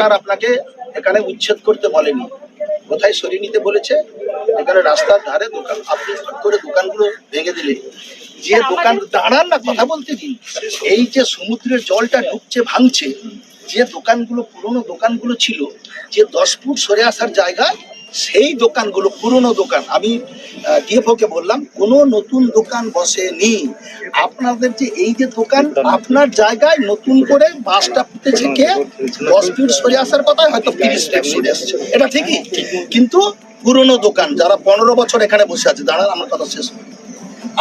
সরকার আপনাকে এখানে উচ্ছেদ করতে বলেনি। কোথায় সরিয়ে নিতে বলেছে? এখানে রাস্তার ধারে দোকান। আপনি করে দোকানগুলো ভেঙে দিলেন। যে দোকান দাঁড়ান না কথা বলতে কি এই যে সমুদ্রের জলটা ঢুকছে ভাঙছে যে দোকানগুলো পুরনো দোকানগুলো ছিল যে দশ ফুট সরে আসার জায়গা সেই দোকানগুলো পুরনো দোকান। আমি ডিএফওকে বললাম কোনো নতুন দোকান বসেনি। আপনাদের যে এই যে দোকান আপনার জায়গায় নতুন করে বাসটা ফুটেছে কে দশ ফিট সরে আসার কথা হয়তো তিরিশ ফিট সরে আসছে এটা ঠিকই। কিন্তু পুরনো দোকান যারা পনেরো বছর এখানে বসে আছে দাঁড়ান আমার কথা শেষ।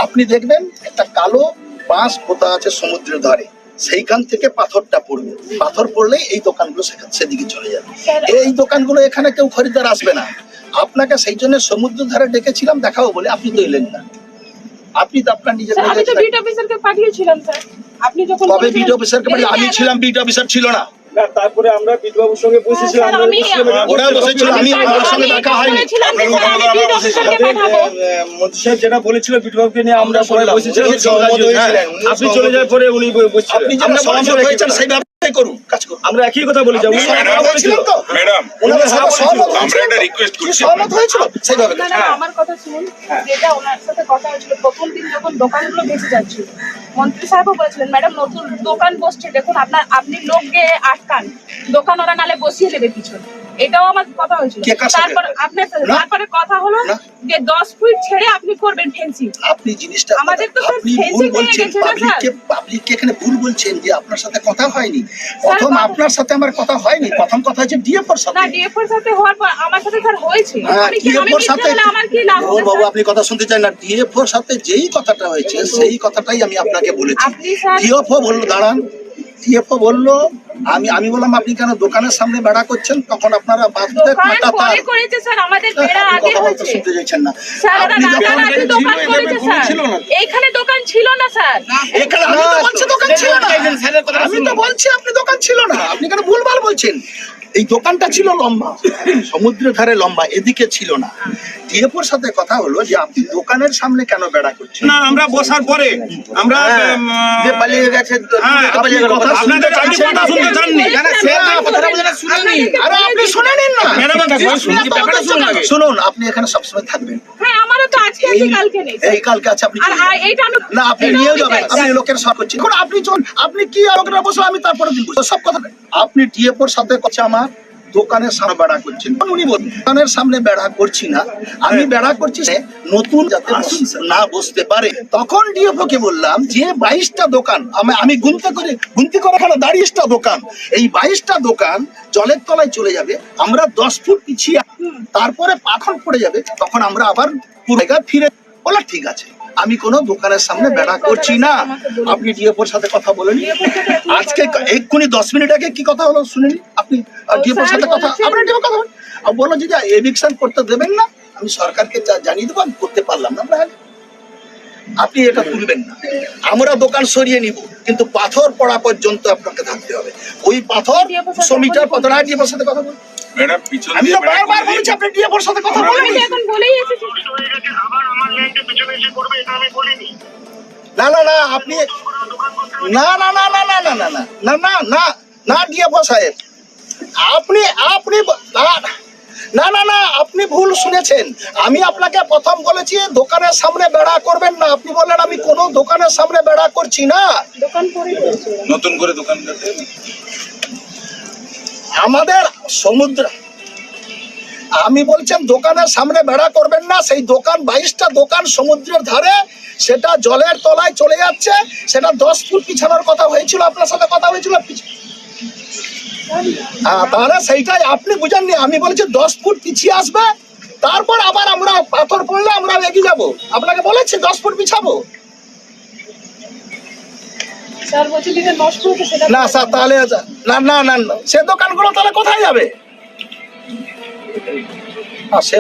আপনি দেখবেন একটা কালো বাঁশ পোতা আছে সমুদ্রের ধারে। সেইখান থেকে পাথরটা পড়বে। পাথর পড়লেই এই দোকানগুলো সেদিকে চলে যাবে। এই দোকানগুলো এখানে কেউ খরিদ্দার আসবে না। আপনাকে সেই জন্য সমুদ্র ধারে ডেকেছিলাম দেখাবো বলে আপনি তো এলেন না। আপনি তো আপনার নিজের আমি তো বিট অফিসারকে পাঠিয়েছিলাম স্যার। আপনি যখন কবে বলছিলেন- বিট অফিসারকে আমি ছিলাম বিট অফিসার ছিল না। তারপরে আমরা বিধবাবুর সঙ্গে বসেছিলাম মন্ত্রী সাহেব যেটা বলেছিল বিধবাবুকে নিয়ে আমরা সবাই বসেছিলাম হ্যাঁ, আপনি চলে যাওয়ার পরে উনি বসেছিলেন। আমরা একই কথা বলে যাব। আমরা একটা তো? করছি। সহমত হয়েছিল সেইভাবে। না, না, আমার কথা শুনুন। যেটা ওনার সাথে কথা হয়েছিল প্রথম দিন যখন দোকানগুলো বেঁচে যাচ্ছিল মন্ত্রী সাহেবও বলেছিলেন ম্যাডাম নতুন দোকান বসছে দেখুন আপনার আপনি লোক গিয়ে আটকান। দোকান ওরা নালে বসিয়ে দেবে পিছনে। এটাও আমার কথা হয়েছিল? তারপর আপনার সাথে তারপরে কথা হলো না। যে দশ ফুট ছেড়ে আপনি করবেন ফেন্সিং আপনি জিনিসটা আমাদের তো ভুল হয়ে বলছেন। গেছে না, স্যার? এখানে ভুল বলছেন যে আপনার সাথে কথা হয়নি। প্রথম আপনার সাথে আমার কথা হয়নি। প্রথম কথা হচ্ছে ডিএফওর না সাথে ডিএফওর সাথে হওয়ার পর আমার সাথে স্যার হয়েছে। হ্যাঁ আমি কি আমি সাথে আমার কি লাভ ও বাবু আপনি কথা শুনতে চান না। ডিএফওর সাথে যেই কথাটা হয়েছে সেই কথাটাই আমি আপনাকে বলেছি। ডিএফও বলল দাঁড়ান বলল আমি আমি বললাম আপনি কেন দোকানের সামনে বেড়া করছেন? তখন আপনারা বাসুদেব দোকান কাটা তার পরে। করেছে স্যার আমাদের বেড়া আপনি আগে কথা বলতে হয়েছে। শুনতে চাইছেন না। স্যার ওরা আপনি যখন- রাতারাতি দোকান করেছে স্যার। এইখানে দোকান ছিল না স্যার। এখানে আমি তো বলছি দোকান ছিল না। আমি তো বলছি আপনি দোকান ছিল না। আপনি কেন ভুলভাল বলছেন? এই দোকানটা ছিল লম্বা সমুদ্রের ধারে লম্বা এদিকে ছিল না। ডিএফওর সাথে কথা হলো যে আপনি দোকানের সামনে কেন বেড়া করছেন? না আমরা বসার পরে আমরা যে পালিয়ে গেছে হ্যাঁ, আপনি কথা শুনতে আপনাদের কথা না। শুনতে চাননি আরে আপনি শুনে নিন না। ম্যাডাম একটা কথা শুনুন, ব্যাপারটা শুনুন। শুনুন। আপনি এখানে সবসময় থাকবেন। হ্যাঁ আমারও তো আজকে আছে এই- কালকে নেই। এই কালকে আছে আপনি আর চলে এইটা না আপনি আমি যাবেন আপনি লোকের সব করছেন। এখন আপনি চলুন আপনি কি আলোচনা বসে আমি তারপরে বুঝব। সব কথা আপনি ডিএফওর সাথে কথা আমার দোকানের সামনে বেড়া করছেন। উনি বলছেন দোকানের সামনে বেড়া করছি না। আমি বেড়া করছি নতুন যাতে না বসতে পারে। তখন ডিএফও কে বললাম যে বাইশটা দোকান আমি আমি গুনতে করে গুনতি করে এখানে দাঁড়িয়েটা দোকান। এই বাইশটা দোকান জলের তলায় চলে যাবে। আমরা দশ ফুট পিছিয়ে তারপরে পাথর পড়ে যাবে। তখন আমরা আবার পুরো ফিরে বলা ঠিক আছে। আমি কোনো দোকানের সামনে বেড়া করছি না। আপনি ডিএফওর সাথে কথা বলেন আজকে এক্ষুনি দশ মিনিট আগে কি কথা হলো শুনিনি আপনি ডিএফওর সাথে কথা বলেছেন- আপনি কথা বলেন। বলল যে এভিকশন করতে দেবেন না। আমি সরকারকে যা- জানিয়ে দেবো আমি করতে পারলাম না। আপনি এটা তুলবেন না। আমরা দোকান সরিয়ে নিব কিন্তু পাথর পড়া পর্যন্ত আপনাকে থাকতে হবে। ওই পাথর দুশো মিটার পাথর আর সাথে কথা বলুন। ম্যাডাম পিছন আমি তো বারবার বলেছি আপনি ডিএফওর সাথে কথা বলেন এখন বলেই এসেছি। হয়ে গেছে আবার আমার ল্যান্ডে পিছনে এসে করবে এটা আমি বলিনি না না না আপনি না না না না না না না না না না না না ডিএফও সাহেব আপনি আপনি না না না না আপনি ভুল শুনেছেন আমি আপনাকে প্রথম বলেছি দোকানের সামনে বেড়া করবেন না আপনি বললেন আমি কোনো দোকানের সামনে বেড়া করছি না দোকান। নতুন করে দোকান আমাদের সমুদ্র আমি বলছেন দোকানের সামনে বেড়া করবেন না সেই দোকান বাইশটা দোকান সমুদ্রের ধারে সেটা জলের তলায় চলে যাচ্ছে সেটা দশ ফুট পিছানোর কথা হয়েছিল আপনার সাথে কথা হয়েছিল হ্যাঁ তাহলে সেইটাই আপনি বুঝেননি আমি বলছি দশ ফুট পিছিয়ে আসবে তারপর আবার আমরা পাথর পড়লে আমরা এগিয়ে যাব। আপনাকে বলেছি দশ ফুট পিছাবো। না স্যার তাহলে না না না না, সে দোকানগুলো তাহলে কোথায় যাবে? হ্যাঁ সে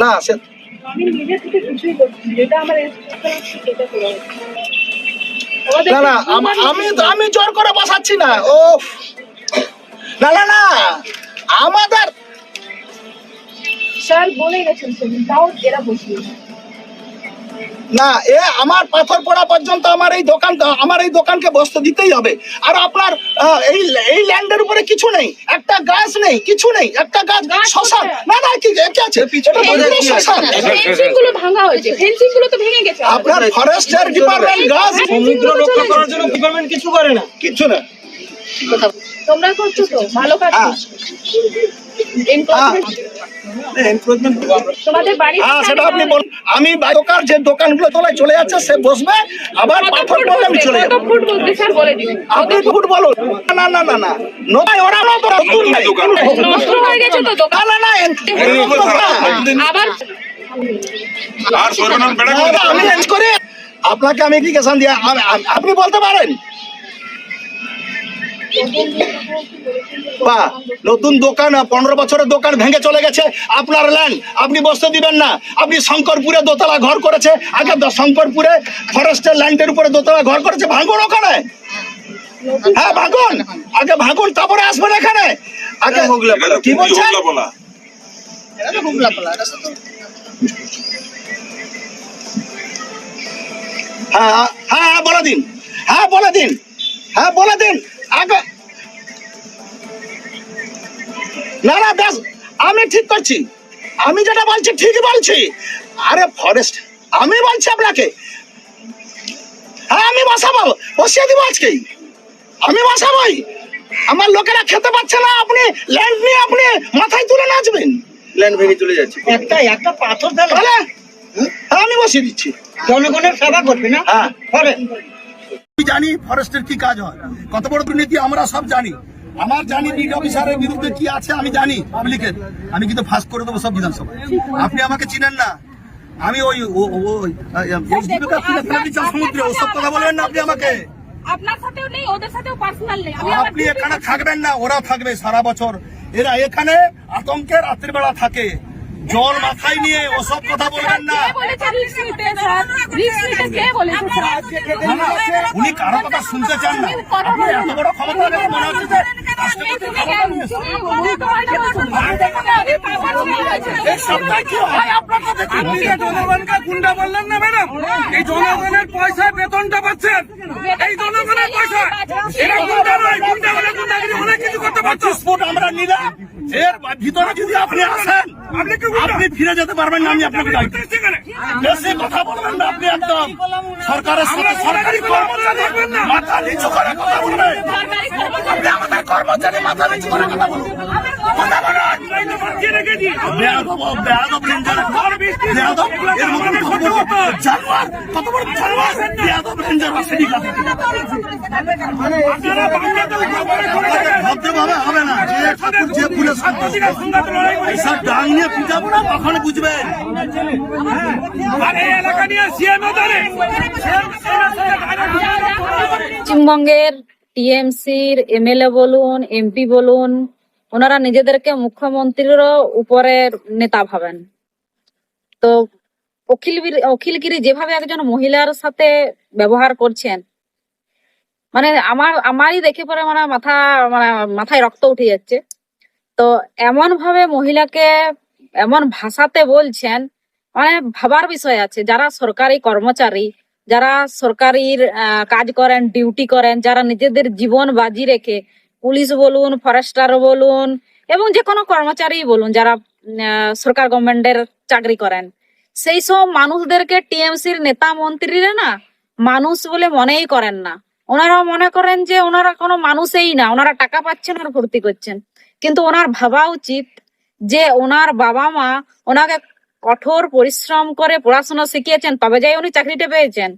না সে না। না আমি আমি জোর করে বসাচ্ছি না। ও না না না। আমাদের স্যার বলে গেছেন তাও এরা বসিয়েছে না এ আমার পাথর পড়া পর্যন্ত আমার এই দোকান আমার এই দোকানকে বসতে দিতেই হবে। আর আপনার এই এই ল্যান্ডের উপরে কিছু নেই। একটা গাছ নেই কিছু নেই। একটা গাছ গাছ শ্মশান। না না কি কি আছে? শ্মশান। ফেন্সিংগুলো ভাঙা হয়েছে। ফেন্সিংগুলো তো ভেঙে গেছে। আপনার ফরেস্টের ডিপার্টমেন্ট গাছ সমুদ্র রক্ষা করার জন্য ডিপার্টমেন্ট কিছু করে না। কিছু না। তোমরা করছ তো? ভালো কাজ হ্যাঁ। আমি দোকান যে দোকানগুলো তোলায় চলে যাচ্ছে সে বসবে। আবার পাথর পড়লে আমি চলে যাব। ফুট বলে আপনি বলুন। না না না না। নয় ওরা নতুন নাই। নষ্ট হয়ে গেছে তো দোকান। না না আবার আর সর্বনাম বেড়া না, না, আমি করে। আপনাকে দিয়ে আম- আপনি বলতে পারেন? বা নতুন দোকান পনেরো বছরের দোকান ভেঙে চলে গেছে। আপনার ল্যান্ড আপনি বসতে দিবেন না। আপনি শঙ্করপুরে দোতলা ঘর করেছে। আগে দ- শঙ্করপুরে ফরেস্টের ল্যান্ডের উপরে দোতলা ঘর করেছে। ভাঙুন ওখানে। হ্যাঁ ভাঙুন। আগে ভাঙুন তারপরে আসবেন এখানে। আগে কি বলছেন? বলা হ্যাঁ হ্যাঁ, হ্যাঁ বলে দিন। হ্যাঁ বলে দিন। হ্যাঁ বলে দিন। আগে না না ব্যাস আমি ঠিক করছি। আমি যেটা বলছি ঠিকই বলছি। আরে ফরেস্ট আমি বলছি আপনাকে। হ্যাঁ আমি বসাবো বসিয়ে দিব আজকেই। আমি বসাবোই। আমার লোকেরা খেতে পাচ্ছে না আপনি ল্যান্ড নিয়ে আপনি মাথায় তুলে নাচবেন। ল্যান্ড ভেঙে চলে যাচ্ছে। একটা একটা পাথর তাহলে হ্যাঁ আমি বসিয়ে দিচ্ছি। জনগণের সেবা করবি না? হ্যাঁ। জানি ফরেস্টের কি কাজ হয়। কত বড় দুর্নীতি আমরা সব জানি। আমার জানি বিড অফিসারের বিরুদ্ধে কি আছে আমি জানি পাবলিকের আমি কিন্তু ফাঁস করে দেবো সব বিধানসভা আপনি আমাকে চিনেন না। আমি ওই সমুদ্রে। ওসব কথা বলবেন না আপনি আমাকে। আপনি এখানে থাকবেন না ওরা থাকবে সারা বছর। এরা এখানে আতঙ্কে রাত্রিবেলা থাকে। জল মাথায় নিয়ে ওসব কথা বলবেন না। উনি কারও কথা শুনতে চান না। এত বড় ক্ষমতা মনে হচ্ছে হয়? গুন্ডা বললেন না ম্যাডাম? এই জনগণের পয়সায় বেতনটা পাচ্ছেন। এই জনগণের পয়সা এরা গুন্ডা নয় গুন্ডা হলে গুন্ডাগিরি অনেক কিছু করতে পারছ আমরা নিলাম। এর ভিতরে যদি আপনি আসেন আপনি কি? আপনি ফিরে যেতে পারবেন না আমি আপনাকে দায়িত্ব বেশি কথা বলবেন না আপনি একদম। সরকারের সাথে সরকারি কর্মচারী মাথা নিচু করে কথা বলবেন আপনি আমাদের মাথা নিচু করে কথা বলুন। কথা বলুন। হবে না। যে ঠাকুর যে ডাং নিয়ে না তখন বুঝবেন আর এই এলাকা নিয়ে সিএম ধরে। পশ্চিমবঙ্গের টিএমসির এমএলএ বলুন এমপি বলুন ওনারা নিজেদেরকে মুখ্যমন্ত্রীরও উপরের নেতা ভাবেন। তো অখিল অখিলগিরি যেভাবে একজন মহিলার সাথে ব্যবহার করছেন মানে আমার আমারই দেখে পরে মানে মাথা মানে মাথায় রক্ত উঠে যাচ্ছে। তো এমন ভাবে মহিলাকে এমন ভাষাতে বলছেন মানে ভাবার বিষয় আছে। যারা সরকারি কর্মচারী, যারা সরকারির কাজ করেন, ডিউটি করেন, যারা নিজেদের জীবন বাজি রেখে, পুলিশ বলুন, ফরেস্টার বলুন, এবং যে কোনো কর্মচারী বলুন, যারা সরকার গভর্নমেন্টের চাকরি করেন, সেই সব মানুষদেরকে টিএমসির নেতা মন্ত্রীরা না মানুষ বলে মনেই করেন না। ওনারা মনে করেন যে ওনারা কোনো মানুষই না, ওনারা টাকা পাচ্ছেন আর ভর্তি করছেন। কিন্তু ওনার ভাবা উচিত যে ওনার বাবা মা ওনাকে কঠোর পরিশ্রম করে পড়াশোনা শিখিয়েছেন, তবে যাই উনি চাকরিটা পেয়েছেন।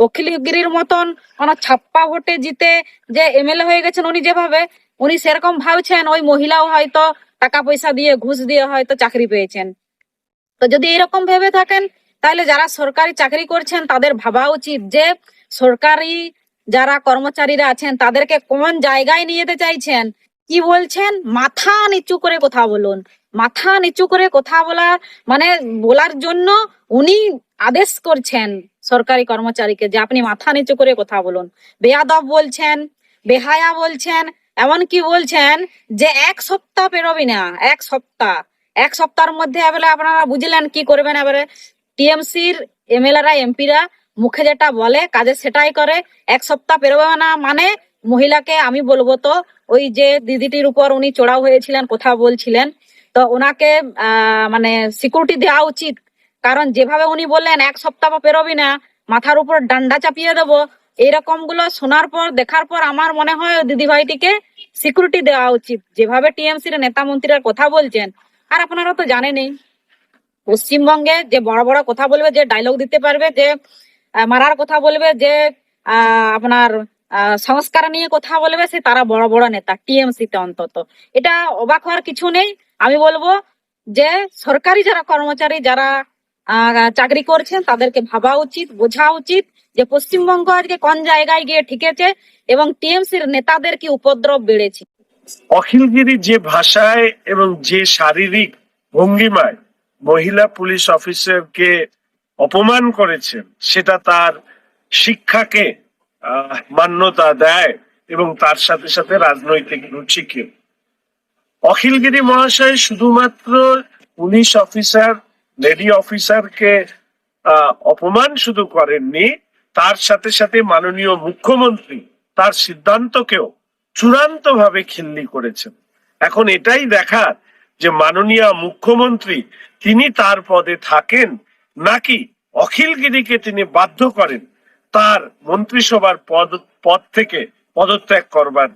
অখিলগিরির মতন কোন ছাপ্পা ভোটে জিতে যে এমএলএ হয়ে গেছেন উনি যেভাবে, উনি সেরকম ভাবছেন, ওই মহিলাও হয়তো টাকা পয়সা দিয়ে, ঘুষ দিয়ে হয়তো চাকরি পেয়েছেন। তো যদি এরকম ভেবে থাকেন, তাহলে যারা সরকারি চাকরি করছেন, তাদের ভাবা উচিত যে সরকারি যারা কর্মচারীরা আছেন, তাদেরকে কোন জায়গায় নিয়ে যেতে চাইছেন? কি বলছেন? মাথা নিচু করে কথা বলুন। মাথা নিচু করে কথা বলা মানে বলার জন্য উনি আদেশ করছেন সরকারি কর্মচারীকে যে আপনি মাথা নিচু করে কথা বলুন। বেয়াদব বলছেন, বেহায়া বলছেন এমন কি বলছেন যে এক সপ্তাহ পেরোবি না, এক সপ্তাহ। এক সপ্তাহের মধ্যে এবারে আপনারা বুঝলেন কি করবেন এবারে। টিএমসির এমএলএরা, এমপিরা মুখে যেটা বলে, কাজে সেটাই করে। এক সপ্তাহ পেরোবে না মানে মহিলাকে আমি বলব তো, ওই যে দিদিটির উপর উনি চড়াও হয়েছিলেন, কথা বলছিলেন তো ওনাকে মানে সিকিউরিটি দেওয়া উচিত। কারণ যেভাবে উনি বললেন, এক সপ্তাহ পেরোবি না, মাথার উপর ডান্ডা চাপিয়ে দেবো। এইরকমগুলো শোনার পর, দেখার পর আমার মনে হয় দিদি ভাইটিকে সিকিউরিটি দেওয়া উচিত। যেভাবে টিএমসির নেতা মন্ত্রীরা কথা বলছেন, আর আপনারা তো জানেনই, পশ্চিমবঙ্গে যে বড় বড় কথা বলবে, যে ডায়লগ দিতে পারবে, যে মারার কথা বলবে, যে আপনার সংস্কার নিয়ে কথা বলবে, সে তারা বড় বড় নেতা টিএমসি তে অন্তত। এটা অবাক হওয়ার কিছু নেই। আমি বলব যে সরকারি যারা কর্মচারী যারা চাকরি করছেন তাদেরকে ভাবা উচিত, বোঝা উচিত যে পশ্চিমবঙ্গ আজকে কোন জায়গায় গিয়ে ঠিকেছে এবং টিএমসির নেতাদের কি উপদ্রব বেড়েছে। অখিলগিরি যে ভাষায় এবং যে শারীরিক ভঙ্গিমায় মহিলা পুলিশ অফিসারকে অপমান করেছেন, সেটা তার শিক্ষাকে মান্যতা দেয় এবং তার সাথে সাথে রাজনৈতিক রুচিকে অখিলগিরি মহাশয় শুধুমাত্র পুলিশ অফিসার, লেডি অফিসারকে অপমান শুধু করেননি, তার সাথে সাথে মাননীয় মুখ্যমন্ত্রী তার সিদ্ধান্তকেও চূড়ান্ত ভাবে খিল্লি করেছেন। এখন এটাই দেখার যে মাননীয় মুখ্যমন্ত্রী তিনি তার পদে থাকেন নাকি অখিলগিরিকে তিনি বাধ্য করেন তার মন্ত্রিসভার পদ পদ থেকে পদত্যাগ করবার